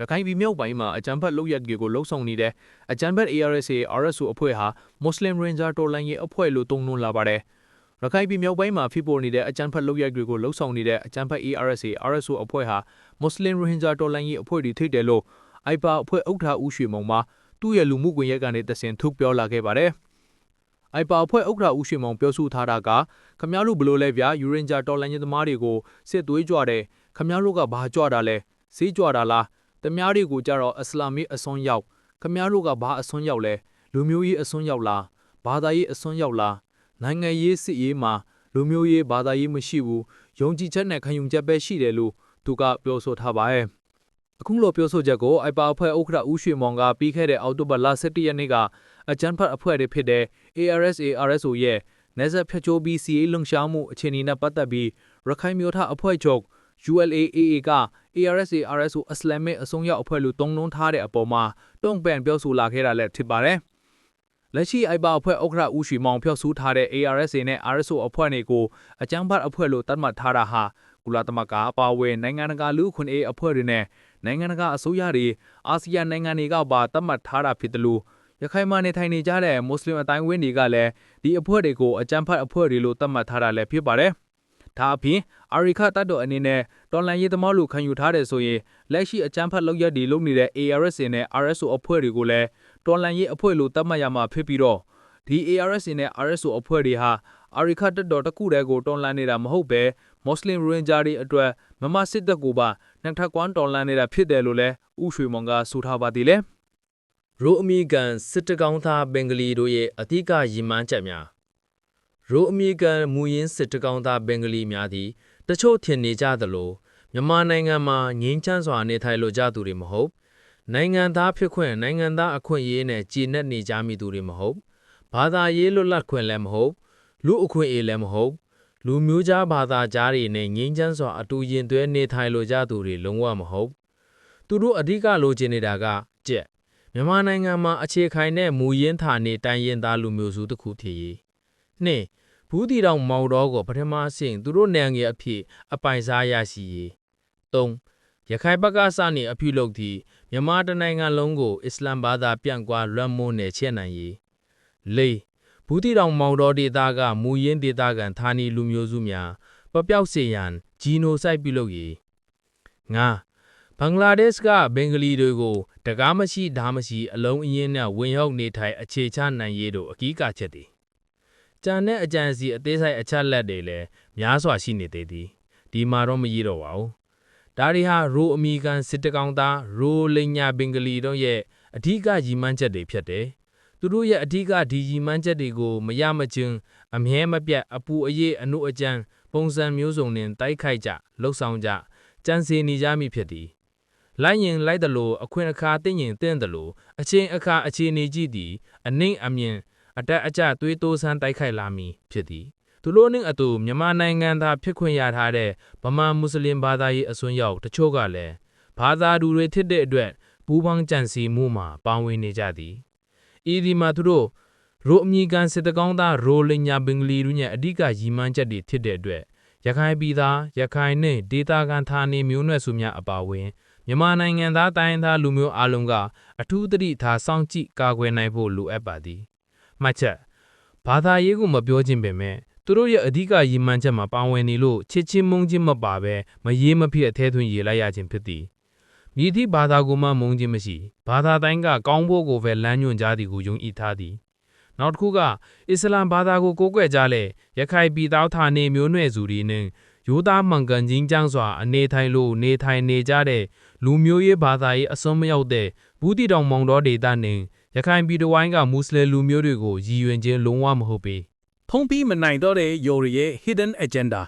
ရခိုင်ပြည်မြောက်ပိုင်းမှာအကြမ်းဖက်လုပ်ရက်တွေကိုလှုံ့ဆော်နေတဲ့အကြမ်းဖက် ARSA RSO အဖွဲ့ဟာမွတ်စလင်ရင်ဂျာတော်လိုင်းရဲ့အဖွဲ့လို့သုံးနှုန်းလာပါတယ်။ရခိုင်ပြည်မြောက်ပိုင်းမှာဖြစ်ပေါ်နေတဲ့အကြမ်းဖက်လုပ်ရက်တွေကိုလှုံ့ဆော်နေတဲ့အကြမ်းဖက် ARSA RSO အဖွဲ့ဟာမွတ်စလင်ရင်ဂျာတော်လိုင်းရဲ့အဖွဲ့တွေထိတယ်လို့ IPA အဖွဲ့ဥက္ကဋ္ဌဦးရွှေမောင်မှသူ့ရဲ့လူမှုကွန်ရက်ကနေတဆင်ထုတ်ပြောလာခဲ့ပါတယ်။ IPA အဖွဲ့ဥက္ကဋ္ဌဦးရွှေမောင်ပြောဆိုထားတာကခမားတို့ဘလို့လဲဗျာယူရင်ဂျာတော်လိုင်းရဲ့သမားတွေကိုစစ်သွေးကြွတယ်ခမားတို့ကဘာကြွတာလဲစေးကြွတာလား တမားတွေကိုကြတော့အစ္စလာမီအစွန်းရောက်ခမားတို့ကဘာအစွန်းရောက်လဲလူမျိုးရေးအစွန်းရောက်လားဘာသာရေးအစွန်းရောက်လားနိုင်ငံရေးစစ်ရေးမှာလူမျိုးရေးဘာသာရေးမရှိဘူးယုံကြည်ချက်နဲ့ခံယူချက်ပဲရှိတယ်လို့သူကပြောဆိုထားပါတယ်အခုလိုပြောဆိုချက်ကိုအိုက်ပါအဖွဲ့ဥက္ကဋ္ဌဦးရွှေမောင်ကပြီးခဲ့တဲ့အောက်တိုဘာလ17ရက်နေ့ကအကြမ်းဖက်အဖွဲ့တွေဖြစ်တဲ့ ARSA RSO ရဲ့နေဆက်ဖြတ်ချိုးပြီးစီရေးလုံရှားမှုအခြေအနေနဲ့ပတ်သက်ပြီးရခိုင်မျိုးထအဖွဲ့ချုပ် ULAAA က ARSA RSO အစ္စလာမစ်အစုံရောက်အဖွဲ့လို့တုံ့နှုံးထားတဲ့အပေါ်မှာတုံ့ပြန်ပြောဆိုလာခဲ့တာလည်းဖြစ်ပါတယ်။လက်ရှိအိုက်ပါအဖွဲ့ဥက္ကဋ္ဌဦးရွှေမောင်ဖြောက်ဆူးထားတဲ့ ARSA နဲ့ RSO အဖွဲ့တွေကိုအကြမ်းဖက်အဖွဲ့လို့သတ်မှတ်ထားတာဟာကုလသမဂ္ဂအပါအဝင်နိုင်ငံတကာလူ့အခွင့်အရေးအဖွဲ့တွေနဲ့နိုင်ငံတကာအစိုးရတွေအာဆီယံနိုင်ငံတွေကပါသတ်မှတ်ထားတာဖြစ်တယ်လို့ရခိုင်မှာနေထိုင်နေကြတဲ့မွတ်စလင်အတိုင်းဝန်းတွေကလည်းဒီအဖွဲ့တွေကိုအကြမ်းဖက်အဖွဲ့တွေလို့သတ်မှတ်ထားတာလည်းဖြစ်ပါတယ်။ ဒါအပြင်အာရီခတတ်တော်အနေနဲ့တော်လန်ရေးသမားလို့ခံယူထားတယ်ဆိုရင်လက်ရှိအကြမ်းဖက်လုပ်ရက်တွေလုပ်နေတဲ့ ARSA နဲ့ RSO အဖွဲ့တွေကိုလည်းတော်လန်ရေးအဖွဲ့လို့သတ်မှတ်ရမှာဖြစ်ပြီးတော့ဒီ ARSA နဲ့ RSO အဖွဲ့တွေဟာအာရီခတတ်တော်တစ်ခုတည်းကိုတော်လန်နေတာမဟုတ်ပဲမွတ်စလင်ရိုဟင်ဂျာတွေအတွက်မမစစ်တပ်ကိုပါနှံထက်ကွမ်းတော်လန်နေတာဖြစ်တယ်လို့လည်းဥရွှေမောင်ကဆိုထားပါသေးတယ်ရိုအမီကန်စစ်တကောင်းသားဘင်္ဂလီတို့ရဲ့အထူးကရည်မှန်းချက်များ ရိုအမီကန်မူရင်းစစ်တကောင်းသားဘင်္ဂလီများသည်တချို့ထင်နေကြသလိုမြန်မာနိုင်ငံမှာငြင်းချမ်းစွာနေထိုင်လိုကြသူတွေမဟုတ်နိုင်ငံသားဖြစ်ခွင့်နိုင်ငံသားအခွင့်အရေးနဲ့ကြည်နက်နေကြမိသူတွေမဟုတ်ဘာသာရေးလွတ်လပ်ခွင့်လည်းမဟုတ်လူအခွင့်အရေးလည်းမဟုတ်လူမျိုးခြားဘာသာကြားတွေနဲ့ငြင်းချမ်းစွာအတူရင်သွဲနေထိုင်လိုကြသူတွေလုံးဝမဟုတ်သူတို့အဓိကလိုချင်နေတာကကြက်မြန်မာနိုင်ငံမှာအခြေခိုင်တဲ့မူရင်းဌာနေတိုင်းရင်းသားလူမျိုးစုတစ်ခုဖြစ်ရေး နှင့်ဘူးတီတောင်မောင်တော်ကိုပထမဆင့်သူတို့နိုင်ငံအဖြစ်အပိုင်စားရရှိရေး၃ရခိုင်ဘက်ကစနေအပြုလုပ်သည့်မြန်မာတနိုင်ငံလုံးကိုအစ္စလမ်ဘာသာပြန့်ကွာလွှမ်းမိုးနယ်ချဲ့နိုင်ရေး၄ဘူးတီတောင်မောင်တော်ဒေသကမူရင်းဒေသခံဌာနီလူမျိုးစုများပပျောက်စေရန်ဂျီနိုဆိုက်ပြုလုပ်ရေး၅ဘင်္ဂလားဒေ့ရှ်ကဘင်္ဂလီတွေကိုတကားမရှိဓာမရှိအလုံးအင်းနဲ့ဝင်ရောက်နေထိုင်အခြေချနိုင်ရေးတို့အကီးကချက်သည် ကြံတဲ့အကြံစီအသေးစိတ်အချက်လက်တွေလည်းများစွာရှိနေသေးသည်ဒီမှာတော့မရတော့ပါဘူးဒါတွေဟာရိုအမီကန်စစ်တကောင်သားရိုလိညာဘင်္ဂလီတို့ရဲ့အဓိကရည်မှန်းချက်တွေဖြစ်တယ်သူတို့ရဲ့အဓိကဒီရည်မှန်းချက်တွေကိုမရမချင်းအမြဲမပြတ်အပူအရေးအနုအကျန်းပုံစံမျိုးစုံနဲ့တိုက်ခိုက်ကြလှုပ်ဆောင်ကြကြံစီနေကြမိဖြစ်သည်လိုက်ရင်လိုက်တယ်လို့အခွင့်အခါသိရင်သိတယ်လို့အချင်းအခါအခြေအနေကြည့်သည်အနှိမ့်အမြင် အတက်အကျသွေးတိုးဆန်းတိုက်ခိုက်လာမည်ဖြစ်သည်သူတို့နှင့်အတူမြန်မာနိုင်ငံသားဖြစ်ခွင့်ရထားတဲ့ဗမာမွတ်စလင်ဘာသာရေးအစွန်းရောက်တချို့ကလည်းဘာသာတူတွေဖြစ်တဲ့အတွက်ပူးပေါင်းကြံစည်မှုမှာပါဝင်နေကြသည်ဤဒီမှာသူတို့ရိုအမီကန်စစ်တကောင်းသားရိုလင်ညာဘင်္ဂလီတို့ရဲ့အဓိကရည်မှန်းချက်တွေဖြစ်တဲ့အတွက်ရခိုင်ပြည်သားရခိုင်နှင့်ဒေသခံဌာနေမျိုးနွယ်စုများအပါအဝင်မြန်မာနိုင်ငံသားတိုင်းသားလူမျိုးအလုံးကအထူးသတိထားစောင့်ကြည့်ကာကွယ်နိုင်ဖို့လိုအပ်ပါသည် မှတ်ချက်ဘာသာရေးကိုမပြောခြင်းပင်မဲ့သူတို့ရဲ့အဓိကရည်မှန်းချက်မှာပါဝင်နေလို့ချစ်ချင်းမုန်းချင်းမပါပဲမရေးမဖြစ်အထဲသွင်းရေးလိုက်ရခြင်းဖြစ်သည်မြည်သည့်ဘာသာကိုမှမုန်းခြင်းမရှိဘာသာတိုင်းကကောင်းဖို့ကိုပဲလမ်းညွှန်ကြသည်ကိုယုံကြည်ထားသည်နောက်တစ်ခုကအစ္စလာမ်ဘာသာကိုကိုးကွယ်ကြလေရခိုင်ပြည်သားဌာနေမျိုးနွယ်စုတွေနဲ့ရိုးသားမှန်ကန်ခြင်းကြောင့်စွာအနေထိုင်လို့နေထိုင်နေကြတဲ့လူမျိုးရေးဘာသာရေးအစွန်းမရောက်တဲ့ဘူးတီတောင်မောင်တော်ဒေသနဲ့ ရခိုင်ပြည်တဝိုင်းကမွတ်စလင်လူမျိုးတွေကိုရည်ရွယ်ခြင်းလုံးဝမဟုတ်ပေဖုံးပြီးမနိုင်တော့တဲ့ယိုရီရဲ့ hidden agenda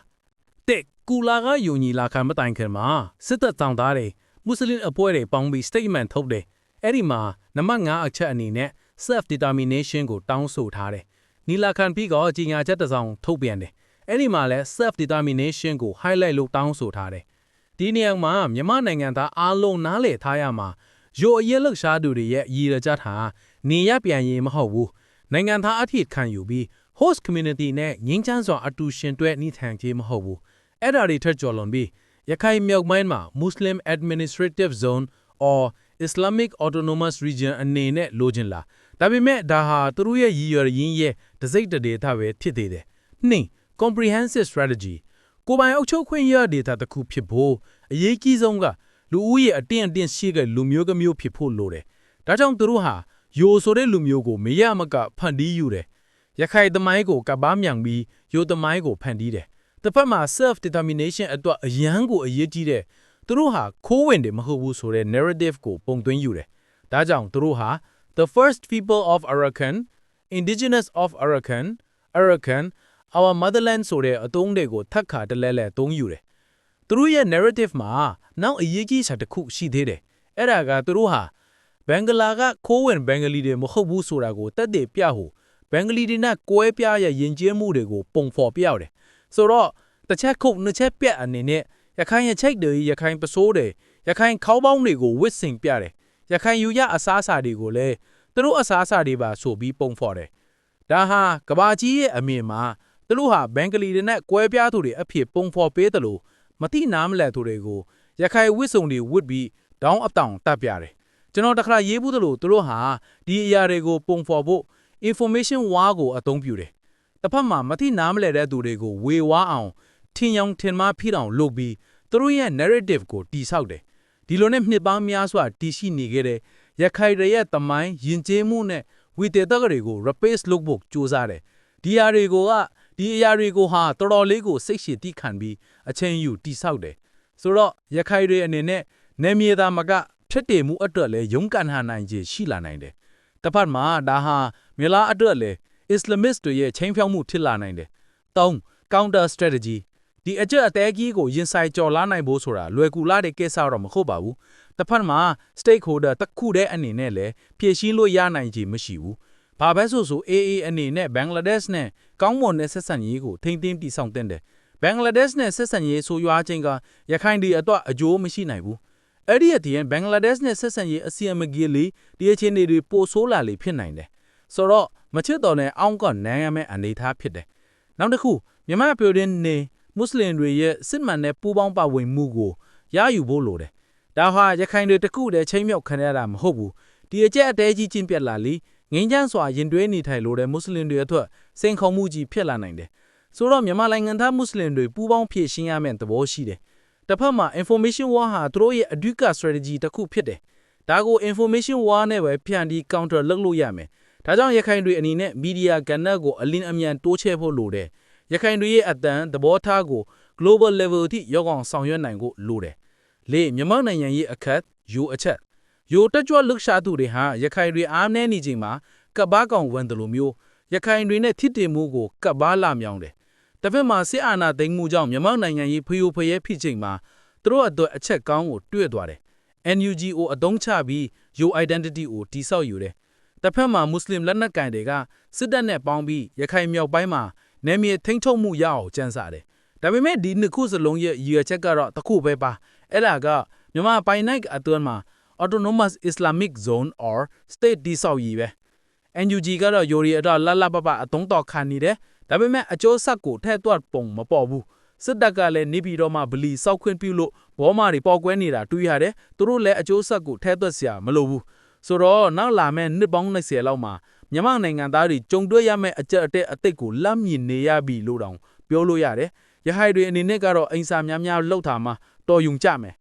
တဲ့ကူလာကယုံညီလာခံမတိုင်ခင်မှာစစ်တပ်တောင်းထားတဲ့မွတ်စလင်အဖွဲ့တွေပေါင်းပြီး statement ထုတ်တယ်အဲ့ဒီမှာနံပါတ်5အချက်အနေနဲ့ self determination ကိုတောင်းဆိုထားတယ်နီလာခံပြီးတော့ကြီးညာချက်တစ်စောင်ထုတ်ပြန်တယ်အဲ့ဒီမှာလဲ self determination ကို highlight လုပ်တောင်းဆိုထားတယ်ဒီနေရာမှာမြန်မာနိုင်ငံသားအားလုံးနားလည်ထားရမှာ ရိုအရက်လှရှားသူတွေရဲ့ရည်ရကြတာနေရပြန်ရင်မဟုတ်ဘူးနိုင်ငံသားအဖြစ်ခံယူပြီး host community နဲ့ငင်းချမ်းစွာအတူရှင်တွဲနှိထိုင်ခြင်းမဟုတ်ဘူးအဲ့ဒါတွေထက်ကျော်လွန်ပြီးရခိုင်မြောက်ပိုင်းမှာ Muslim Administrative Zone or Islamic Autonomous Region အနေနဲ့လိုချင်လားဒါပေမဲ့ဒါဟာသူတို့ရဲ့ရည်ရွယ်ရင်းရဲ့တစိမ့်တဒေသပဲဖြစ်သေးတယ်နှင်း comprehensive strategy ကိုယ်ပိုင်အုပ်ချုပ်ခွင့်ရဒေသတစ်ခုဖြစ်ဖို့အရေးကြီးဆုံးက လူဦးရေအတင်းအတင်းရှိတဲ့လူမျိုးကမျိုးဖြစ်ဖို့လိုတယ်ဒါကြောင့်သူတို့ဟာယိုဆိုတဲ့လူမျိုးကိုမရမကဖန်တီးယူတယ်ရခိုင်သမိုင်းကိုကပားမြန်ပြီးယိုသမိုင်းကိုဖန်တီးတယ်တစ်ဖက်မှာ self determination အတွက်အရန်ကိုအရေးကြီးတဲ့သူတို့ဟာခိုးဝင်တယ်မဟုတ်ဘူးဆိုတဲ့ narrative ကိုပုံသွင်းယူတယ်ဒါကြောင့်သူတို့ဟာ the first people of Arakan indigenous of Arakan Arakan our motherland ဆိုတဲ့အသုံးတွေကိုထပ်ခါတလဲလဲသုံးယူတယ် သူတို့ရဲ့ narrative မှာနောက်အရေးကြီးချက်တစ်ခုရှိသေးတယ်အဲ့ဒါကသူတို့ဟာဘင်္ဂလာကခိုးဝင်ဘင်္ဂလီတွေမဟုတ်ဘူးဆိုတာကိုတက်တည်ပြဖို့ဘင်္ဂလီတွေနဲ့ကွဲပြားရဲ့ယဉ်ကျေးမှုတွေကိုပုံဖော်ပြရတယ်ဆိုတော့တစ်ချက်ခုတ်နှစ်ချက်ပြတ်အနေနဲ့ရခိုင်ရဲ့ချိတ်တွေရခိုင်ပစိုးတွေရခိုင်ခေါင်းပေါင်းတွေကိုဝစ်စင်ပြတယ်ရခိုင်ယူရအစားအစာတွေကိုလည်းသူတို့အစားအစာတွေပါဆိုပြီးပုံဖော်တယ်ဒါဟာကဘာကြီးရဲ့အမြင်မှာသူတို့ဟာဘင်္ဂလီတွေနဲ့ကွဲပြားသူတွေအဖြစ်ပုံဖော်ပေးတယ်လို့ မတိနားမလဲသူတွေကိုရခိုင်ဝစ်စုံတွေဝစ်ပြီးဒေါင်းအတောင်တက်ပြတယ်ကျွန်တော်တခါရေးဘူးသလိုသူတို့ဟာဒီအရာတွေကိုပုံဖော်ဖို့ information war ကိုအသုံးပြုတယ်တစ်ဖက်မှာမတိနားမလဲတဲ့သူတွေကိုဝေဝါအောင်ထင်ယောင်ထင်မှားဖြစ်အောင်လုပ်ပြီးသူတို့ရဲ့ narrative ကိုတိဆောက်တယ်ဒီလိုနဲ့နှစ်ပေါင်းများစွာတည်ရှိနေခဲ့တဲ့ရခိုင်တွေရဲ့တမိုင်းယဉ်ကျေးမှုနဲ့ဝီတေတကတွေကို replace လုပ်ဖို့ကြိုးစားတယ်ဒီအရာတွေကိုက ဒီအရာတွေကိုဟာတော်တော်လေးကိုစိတ်ရှည်တိခံပြီးအချိန်ယူတိဆောက်တယ်ဆိုတော့ရခိုင်တွေအနေနဲ့နေမြေသားမကထက်တည်မှုအတွက်လည်းရုန်းကန်ဟန်နိုင်ခြေရှိလာနိုင်တယ်တစ်ဖက်မှာဒါဟာမြေလာအတွက်လည်း Islamist တွေရဲ့ချင်းဖြောင်းမှုဖြစ်လာနိုင်တယ်၃ counter strategy ဒီအကြက်အသေးကြီးကိုရင်ဆိုင်ကြော်လာနိုင်ဖို့ဆိုတာလွယ်ကူလာတဲ့ကိစ္စတော့မဟုတ်ပါဘူးတစ်ဖက်မှာ stakeholder တစ်ခုတည်းအနေနဲ့လည်းဖြည့်ရှင်းလို့ရနိုင်ခြေမရှိဘူး ဘာပဲဆိုဆို AA အနေနဲ့ဘင်္ဂလားဒေ့ရှ်နဲ့ကောင်းမွန်တဲ့ဆက်ဆံရေးကိုထိမ့်သိမ်းတည်ဆောက်တဲ့တယ်ဘင်္ဂလားဒေ့ရှ်နဲ့ဆက်ဆံရေးဆိုရွာချင်းကရခိုင်ဒီအတွက်အကျိုးမရှိနိုင်ဘူးအဲ့ဒီအပြင်ဘင်္ဂလားဒေ့ရှ်နဲ့ဆက်ဆံရေးအစီအမကြီးလေးဒီအချင်းတွေပိုဆိုးလာလေဖြစ်နိုင်တယ်ဆိုတော့မချစ်တော်နဲ့အောင်းကနိုင်ရမယ့်အနေအထားဖြစ်တယ်နောက်တစ်ခုမြန်မာပြည်တွင်းနေမွတ်စလင်တွေရဲ့စစ်မှန်တဲ့ပူးပေါင်းပါဝင်မှုကိုရယူဖို့လိုတယ်ဒါဟာရခိုင်တွေတခုတည်းချင်းမြောက်ခံရတာမဟုတ်ဘူးဒီအကျက်အတဲကြီးချင်းပြက်လာလီ ငင်းချမ်းစွာရင်တွဲနေထိုင်လို့တဲ့မွတ်စလင်တွေအတွက်စိန်ခေါ်မှုကြီးဖြစ်လာနိုင်တယ်ဆိုတော့မြန်မာနိုင်ငံသားမွတ်စလင်တွေပူးပေါင်းဖြည့်ရှင်းရမယ့်သဘောရှိတယ်တစ်ဖက်မှာ information war ဟာသူတို့ရဲ့အဓိက strategy တစ်ခုဖြစ်တယ်ဒါကို information war နဲ့ပဲဖြန့်ပြီး counter လုပ်လို့ရမယ်ဒါကြောင့်ရခိုင်တွေအနေနဲ့ media ကဏ္ဍကိုအလင်းအမြန်တိုးချဲ့ဖို့လိုတယ်ရခိုင်တွေရဲ့အတန်သဘောထားကို global level အထိရောက်အောင်ဆောင်ရွက်နိုင်ဖို့လိုတယ်လေမြန်မာနိုင်ငံရဲ့အခက်ယူအချက် ယိုတက်ကြွလှုပ်ရှားသူတွေဟာရခိုင်တွေအားနည်းနေချိန်မှာကပ္ဘာကောင်ဝန်တယ်လို့မျိုးရခိုင်တွေနဲ့ထိတည်မှုကိုကပ္ဘာလာမြောင်းတယ်။တစ်ဖက်မှာစစ်အာဏာသိမ်းမှုကြောင့်မြန်မာနိုင်ငံရေးဖျို့ဖျဲဖြစ်ချိန်မှာသူတို့အတွက်အချက်ကောင်းကိုတွေ့သွားတယ်။ NUGO အတုံးချပြီး Yo identity ကိုတိဆောက်ယူတယ်။တစ်ဖက်မှာမွတ်စလင်လက်နက်ကန်တွေကစစ်တပ်နဲ့ပေါင်းပြီးရခိုင်မြောက်ပိုင်းမှာနယ်မြေထိန်းချုပ်မှုရအောင်ကြံစားတယ်။ဒါပေမဲ့ဒီနှစ်ခုစလုံးရဲ့ရည်ရွယ်ချက်ကတော့တစ်ခုပဲပါ။အဲ့ဒါကမြန်မာပိုင်းနိုင်အတွင်းမှာ Autonomous Islamic Zone or State တိဆောက်ရေးပဲ NUG ကတော့ယိုရီအတော့လတ်လတ်ပပအတုံးတော်ခံနေတယ်ဒါပေမဲ့အကျိုးဆက်ကိုထဲ့သွတ်ပုံမပေါ်ဘူးစစ်တပ်ကလည်းနေပြည်တော်မှာဗလီစောက်ခွင့်ပြုလို့ဘောမာတွေပေါ်ကွဲနေတာတွေ့ရတယ်သူတို့လည်းအကျိုးဆက်ကိုထဲ့သွတ်စရာမလိုဘူးဆိုတော့နောက်လာမယ့်နှစ်ပေါင်း20လောက်မှာမြန်မာနိုင်ငံသားတွေကြုံတွေ့ရမယ့်အကြက်အတက်အသိကိုလက်မြင်နေရပြီလို့တောင်ပြောလို့ရတယ်ရဟိုင်တွေအနေနဲ့ကတော့အိမ်စာများများလှုပ်ထားမှာတော်ယုံကြမယ်